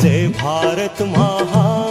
से भारत महा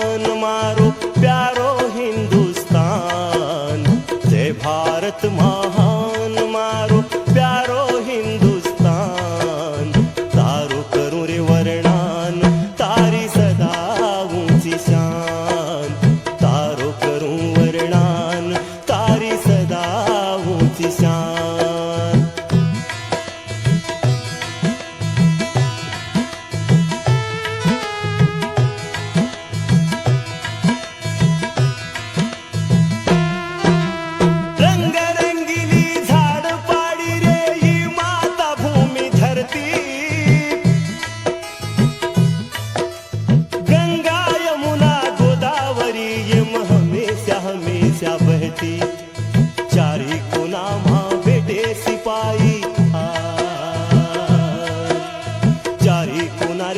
करती चारी कोना म्हा भेटे सिपाई चारी कोना